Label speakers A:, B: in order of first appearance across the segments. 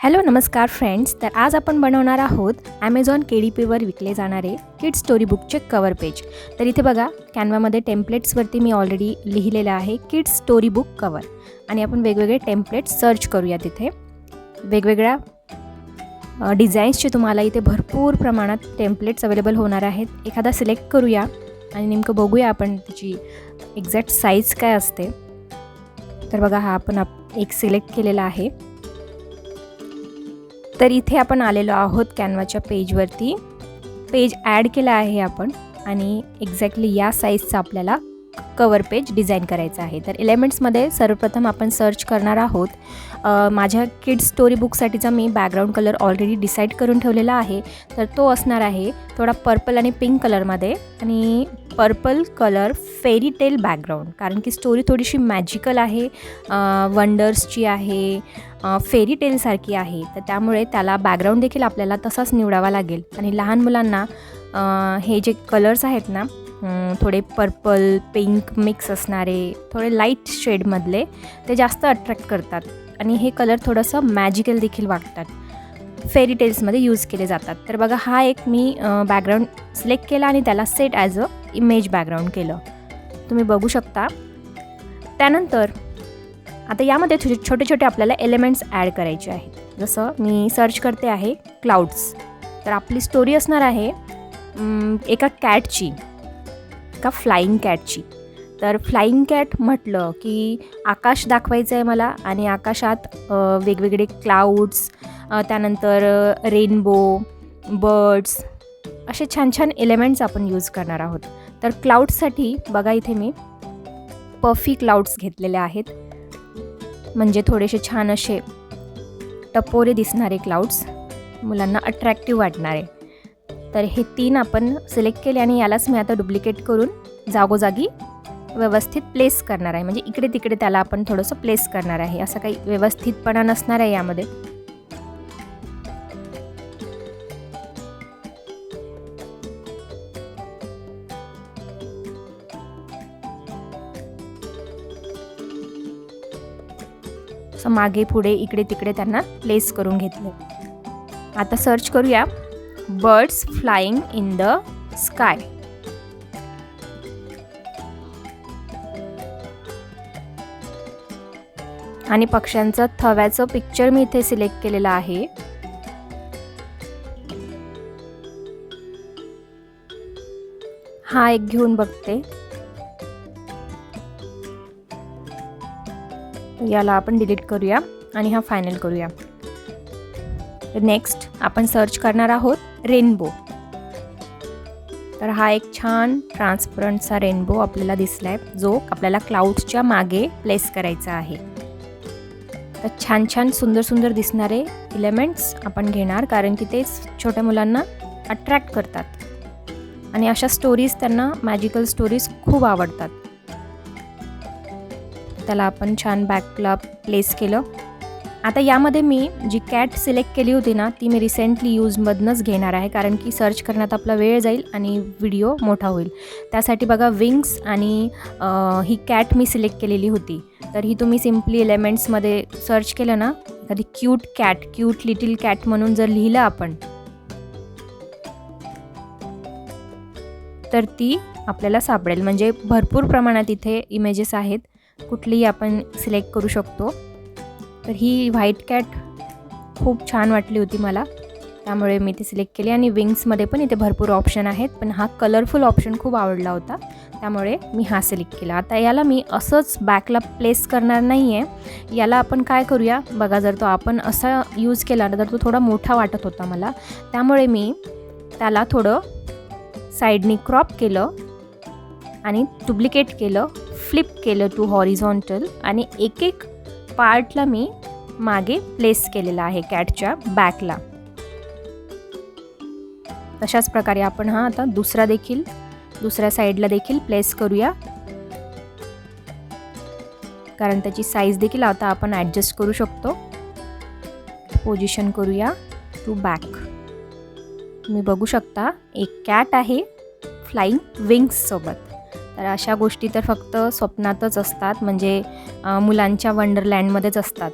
A: Hello नमस्कार friends. तर आज आपण बनवणार आहोत ॲमेझॉन के डी पीवर विकले जाणारे किड स्टोरी बुकचे कवर पेज तर इथे बघा कॅनवामध्ये टेम्पलेट्सवरती मी ऑलरेडी लिहिलेलं आहे किड्स स्टोरी बुक कवर आणि आपण वेगवेगळे टेम्पलेट्स सर्च करूया तिथे वेगवेगळ्या डिझाईन्सचे तुम्हाला इथे भरपूर प्रमाणात टेम्पलेट्स अवेलेबल होणार आहेत. एखादा सिलेक्ट करूया आणि नेमकं बघूया आपण त्याची एक्झॅक्ट साईज काय असते. तर बघा हा आपण आप एक सिलेक्ट केलेला आहे. तर इथे आपण आलेलो आहोत कॅनवाच्या पेजवरती पेज ॲड केलं आहे आपण आणि एक्झॅक्टली या साईजचा आपल्याला कवर पेज डिझाईन करायचं आहे. तर एलिमेंट्समध्ये सर्वप्रथम आपण सर्च करणार आहोत. माझ्या किड्स स्टोरी बुकसाठीचा मी बॅकग्राऊंड कलर ऑलरेडी डिसाईड करून ठेवलेला आहे. तर तो असणार आहे थोडा पर्पल आणि पिंक कलरमध्ये आणि purple colour fairy tale background कारण की स्टोरी थोडीशी मॅजिकल आहे वंडर्सची आहे फेरी टेलसारखी आहे. तर त्यामुळे त्याला बॅकग्राऊंड देखील आपल्याला तसाच निवडावा लागेल. आणि लहान मुलांना हे जे कलर्स आहेत ना थोडे पर्पल पिंक मिक्स असणारे थोडे लाइट शेडमधले ते जास्त अट्रॅक्ट करतात. आणि हे कलर थोडंसं मॅजिकल देखील वाटतात फेरी टेल्समध्ये यूज केले जातात. तर बघा हा एक मी बॅकग्राऊंड सिलेक्ट केला आणि त्याला set as a image background केलं. तुम्ही बघू शकता. त्यानंतर आता यामध्ये छोटे छोटे छोटे आपल्याला एलिमेंट्स ॲड करायचे आहेत. जसं मी सर्च करते आहे क्लाउड्स तर आपली स्टोरी असणार आहे एका कॅटची एका फ्लाईंग कॅटची तर फ्लाईंग कॅट म्हटलं की आकाश दाखवायचं आहे मला आणि आकाशात वेगवेगळे क्लाउड्स त्यानंतर रेनबो बर्ड्स असे छान छान एलिमेंट्स आपण यूज करणार आहोत. तर क्लाउड्ससाठी बघा इथे मी पफी क्लाउड्स घेतलेले आहेत. म्हणजे थोडेसे छान असे टपोरे दिसणारे क्लाउड्स मुलांना अट्रॅक्टिव्ह वाटणारे. तर हे तीन आपण सिलेक्ट केले आणि यालाच मी आता डुप्लिकेट करून जागोजागी व्यवस्थित प्लेस करणार आहे. म्हणजे इकडे तिकडे त्याला आपण थोडंसं प्लेस करणार आहे. असं काही व्यवस्थितपणा नसणार आहे यामध्ये. असं मागे पुढे इकडे तिकडे त्यांना प्लेस करून घेतले. आता सर्च करूया. Birds flying in the sky. आणि पक्ष्यांचं थव्याचं पिक्चर मी इथे सिलेक्ट केलेलं आहे. हा एक घेऊन बघते. याला आपण डिलीट करूया आणि हा फायनल करूया. नेक्स्ट आपण सर्च करणार आहोत. रेनबो. तर हा एक छान ट्रान्सपरंटचा रेनबो आपल्याला दिसला आहे जो आपल्याला क्लाउड्सच्या मागे प्लेस करायचा आहे. तर छान छान सुंदर सुंदर दिसणारे इलेमेंट्स आपण घेणार. कारण की ते छोट्या मुलांना अट्रॅक्ट करतात. आणि अशा स्टोरीज त्यांना मॅजिकल स्टोरीज खूप आवडतात. त्याला आपण छान बॅकला प्लेस केलं. आता यामध्ये मी जी कॅट सिलेक्ट केली होती ना ती मी रिसेंटली यूजमधनंच घेणार आहे कारण की सर्च करण्यात आपला वेळ जाईल आणि व्हिडिओ मोठा होईल. त्यासाठी बघा विंग्स आणि ही कॅट मी सिलेक्ट केलेली होती. तर ही तुम्ही सिम्पली एलिमेंट्समध्ये सर्च केलं ना एखादी cute cat cute little cat म्हणून जर लिहिलं आपण तर ती आपल्याला सापडेल. म्हणजे भरपूर प्रमाणात इथे इमेजेस आहेत. कुठलीही आपण सिलेक्ट करू शकतो. तर ही व्हाईट कॅट खूप छान वाटली होती मला. त्यामुळे मी ती सिलेक्ट केली आणि विंग्समध्ये पण इथे भरपूर ऑप्शन आहेत पण हा कलरफुल ऑप्शन खूप आवडला होता. त्यामुळे मी हा सिलेक्ट केला. आता याला मी असंच बॅकला प्लेस करणार नाही आहे याला आपण काय करूया? बघा जर तो आपण असा यूज केला तर तो थोडा मोठा वाटत होता मला. त्यामुळे मी त्याला थोडं साईडनी क्रॉप केलं आणि डुप्लिकेट केलं फ्लिप केलं टू हॉरिझॉन्टल आणि एक एक पार्टला मी मागे प्लेस केलेला आहे कॅटच्या बॅकला तशाच प्रकारे आपण हा आता दुसरा देखील दुसऱ्या साईडला देखील प्लेस करूया. कारण त्याची साईज देखील आता आपण ॲडजस्ट करू शकतो. पोझिशन करूया टू बॅक तुम्ही बघू शकता एक कॅट आहे फ्लाईंग विंग्ससोबत तर अशा गोष्टी तर फक्त स्वप्नातच असतात म्हणजे मुलांच्या वंडरलँडमध्येच असतात.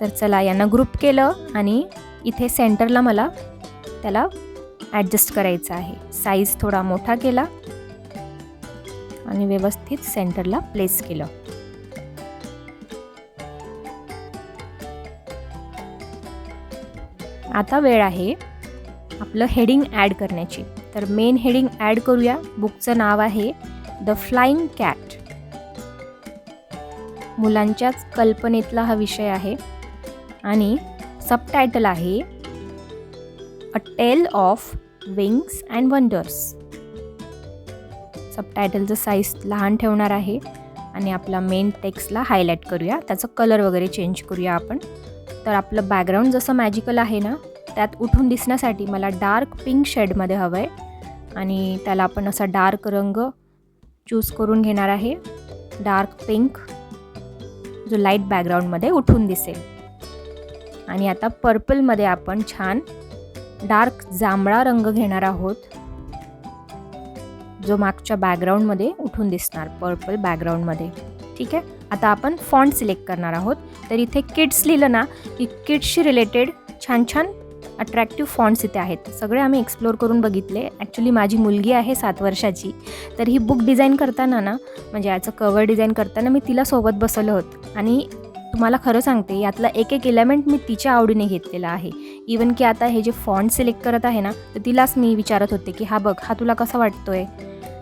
A: तर चला यांना ग्रुप केलं आणि इथे सेंटरला मला त्याला ॲडजस्ट करायचं आहे. साईज थोडा मोठा केला आणि व्यवस्थित सेंटरला प्लेस केलं. आता वेळ आहे आपलं हेडिंग ॲड करण्याची. तर मेन हेडिंग ॲड करूया. बुकचं नाव आहे द फ्लाइंग कॅट मुलांच्याच कल्पनेतला हा विषय आहे. आणि सबटायटल आहे a tale of wings and wonders सबटायटलचं size लहान ठेवणार आहे. आणि आपला मेन टेक्स्टला हायलाईट करूया. त्याचं कलर वगैरे चेंज करूया आपण. तर आपलं बॅकग्राऊंड जसं मॅजिकल आहे ना त्यात उठून दिसण्यासाठी मला डार्क पिंक शेडमध्ये हवं आहे आणि त्याला आपण असा डार्क रंग चूज करून घेणार आहे. डार्क पिंक जो लाइट बॅकग्राऊंडमध्ये उठून दिसेल. आणि आता पर्पलमध्ये आपण छान डार्क जांभळा रंग घेणार आहोत जो मागच्या बॅकग्राऊंडमध्ये उठून दिसणार पर्पल बॅकग्राऊंडमध्ये. ठीक आहे? आता आपण फॉन्ट सिलेक्ट करणार आहोत. तर इथे किड्स लिहिलं ना की किड्सशी रिलेटेड छान छान अट्रॅक्टिव्ह फॉन्ट्स इथे आहेत. सगळे आम्ही एक्सप्लोर करून बघितले. ॲक्च्युली माझी मुलगी आहे सात वर्षाची. तर ही बुक डिझाईन करताना ना म्हणजे याचं कवर डिझाईन करताना मी तिला सोबत बसवलं होतं. आणि तुम्हाला खरं सांगते यातला एक एक एलिमेंट मी तिच्या आवडीने घेतलेला आहे. इवन की आता हे जे फॉन्ट सिलेक्ट करत आहे ना तर तिलाच मी विचारत होते की हा बघ हा तुला कसा वाटतो आहे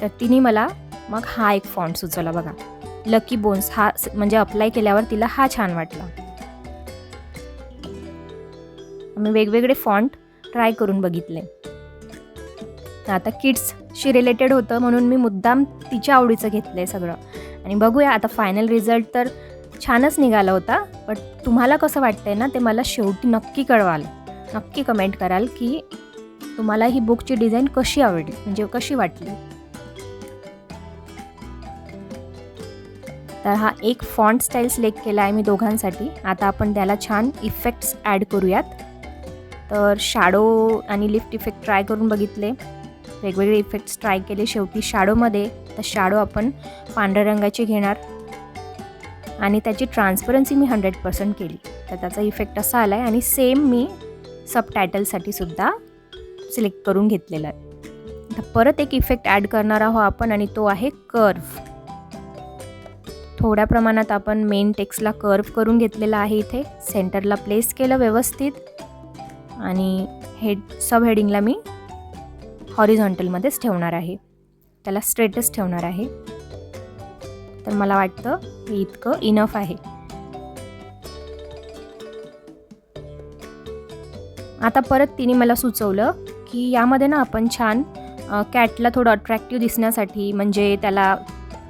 A: तर तिने मला मग हा एक फॉन्ट सुचवला बघा. लकी बोन्स हा म्हणजे अप्लाय केल्यावर तिला हा छान वाटला. मी वेगवेगळे फॉन्ट ट्राय करून बघितले. आता किड्सशी रिलेटेड होतं म्हणून मी मुद्दाम तिच्या आवडीचं घेतलं आहे सगळं. आणि बघूया आता फायनल रिझल्ट तर छानच निघाला होता बट तुम्हाला कसं वाटतंय ना ते मला शेवटी नक्की कळवाल. नक्की कमेंट कराल की तुम्हाला ही बुकची डिझाईन कशी आवडली म्हणजे कशी वाटली. तर हा एक फॉन्ट स्टाईल सिलेक्ट केला आहे मी दोघांसाठी. आता आपण त्याला छान इफेक्ट्स ॲड करूयात. तर शॅडो आणि लिफ्ट इफेक्ट ट्राय करून बघितले. वेगवेगळे इफेक्ट्स ट्राय केले. शेवटी शॅडोमध्ये तर शॅडो आपण पांढऱ्या रंगाची घेणार. आणि त्याची ट्रान्सपरन्सी मी हंड्रेड पर्सेंट केली. तर त्याचा इफेक्ट असा आला आहे आणि सेम मी सब टायटलसाठी सुद्धा सिलेक्ट करून घेतलेला आहे. तर परत एक इफेक्ट ॲड करणार आहोत आपण आणि तो आहे कर्व थोड्या प्रमाणात आपण मेन टेक्स्टला कर्व करून घेतलेला आहे इथे. सेंटरला प्लेस केलं व्यवस्थित. आणि हेड सब हेडिंगला मी हॉरिझॉन्टलमध्येच ठेवणार आहे. त्याला स्ट्रेटच ठेवणार आहे. तर मला वाटतं हे इतकं इनफ आहे. आता परत तिने मला सुचवलं की यामध्ये ना आपण छान कॅटला थोडं अट्रॅक्टिव्ह दिसण्यासाठी म्हणजे त्याला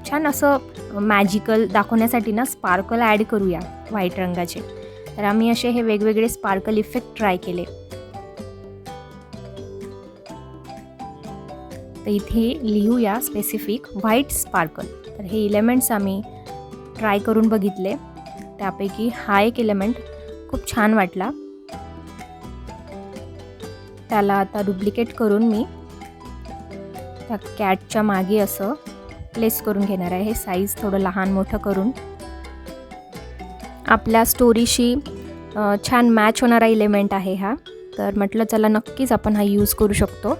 A: छान असं मॅजिकल दाखवण्यासाठी ना स्पार्कल ॲड करूया व्हाईट रंगाचे. तर आम्ही असे हे वेगवेगळे स्पार्कल इफेक्ट ट्राय केले. तर इथे लिहूया स्पेसिफिक व्हाईट स्पार्कल तर हे इलेमेंट्स आम्ही ट्राय करून बघितले. त्यापैकी हा एक इलेमेंट खूप छान वाटला. त्याला आता डुप्लिकेट करून मी त्या कॅटच्या मागे असं प्लेस करून घेणार आहे. हे साईज थोडं लहान मोठं करून. आपल्या स्टोरीशी छान मॅच होणारा इलेमेंट आहे हा. तर म्हटलं चला नक्कीच आपण हा यूज करू शकतो.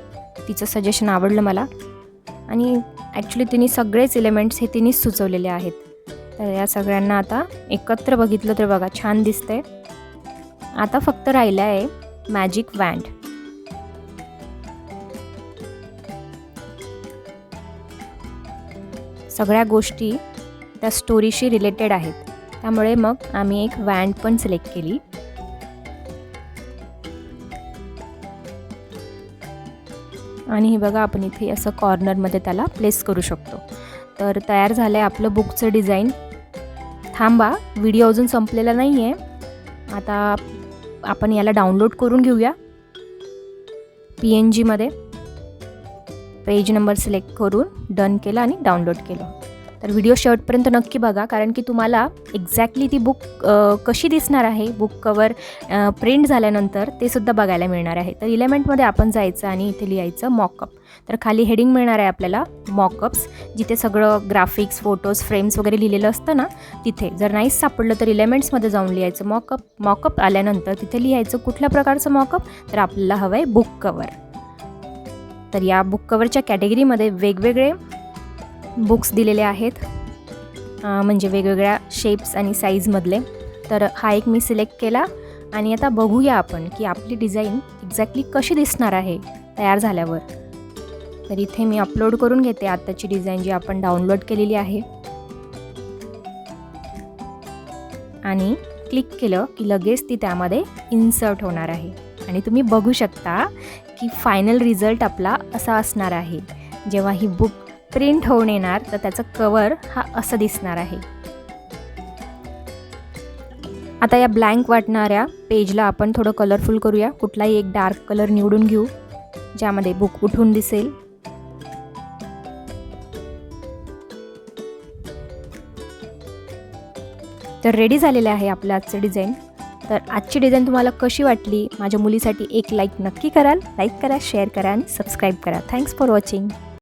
A: तिचं सजेशन आवडलं मला. आणि ॲक्च्युली तिने सगळेच इलेमेंट्स हे तिनेच सुचवलेले आहेत. तर या सगळ्यांना आता एकत्र बघितलं तर बघा छान दिसतंय. आता फक्त राहिलं आहे मॅजिक वँड सगळ्या गोष्टी त्या स्टोरीशी रिलेटेड आहेत. त्यामुळे मग आम्ही एक वँड पण सिलेक्ट केली. आणि हे बघा आपण इथे असं कॉर्नरमध्ये त्याला प्लेस करू शकतो. तर तयार झालं आहे आपलं बुकचं डिझाईन थांबा व्हिडिओ अजून संपलेला नाही आहे आता आपण याला डाउनलोड करून घेऊया. पी एन जीमध्ये पेज नंबर सिलेक्ट करून डन केलं आणि डाउनलोड केलं. तर व्हिडिओ शेवटपर्यंत नक्की बघा कारण की तुम्हाला एक्झॅक्टली ती बुक कशी दिसणार आहे? बुक कवर प्रिंट झाल्यानंतर ते सुद्धा बघायला मिळणार आहे. तर इलेमेंटमध्ये आपण जायचं आणि इथे लिहायचं मॉकअप तर खाली हेडिंग मिळणार आहे आपल्याला मॉकअप्स जिथे सगळं ग्राफिक्स फोटोज फ्रेम्स वगैरे लिहिलेलं असतं ना तिथे. जर नाहीच सापडलं तर इलेमेंट्समध्ये जाऊन लिहायचं मॉकअप मॉकअप आल्यानंतर तिथे लिहायचं कुठल्या प्रकारचं मॉकअप तर आपल्याला हवं आहे बुक कवर तर या बुक कवरच्या कॅटेगरीमध्ये वेगवेगळे बुक्स दिलेले आहेत. म्हणजे वेगवेगळ्या शेप्स आणि साईजमधले तर हा एक मी सिलेक्ट केला आणि आता बघूया आपण की आपली डिझाईन एक्झॅक्टली कशी दिसणार आहे तयार झाल्यावर. तर इथे मी अपलोड करून घेते आत्ताची डिझाईन जी आपण डाउनलोड केलेली आहे. आणि क्लिक केलं की लगेच ती त्यामध्ये इन्सर्ट होणार आहे. आणि तुम्ही बघू शकता की फायनल रिझल्ट आपला असा असणार आहे. जेव्हा ही बुक प्रिंट होऊन येणार तर त्याचं कवर हा असं दिसणार आहे. आता या ब्लँक वाटणाऱ्या पेजला आपण थोडं कलरफुल करूया. कुठलाही एक डार्क कलर निवडून घेऊ ज्यामध्ये बुक उठून दिसेल. तर रेडी झालेलं आहे आपलं आजचं डिझाईन तर आजची डिझाईन तुम्हाला कशी वाटली? माझ्या मुलीसाठी एक लाईक नक्की कराल. लाईक करा शेअर करा आणि सबस्क्राईब करा. Thanks for watching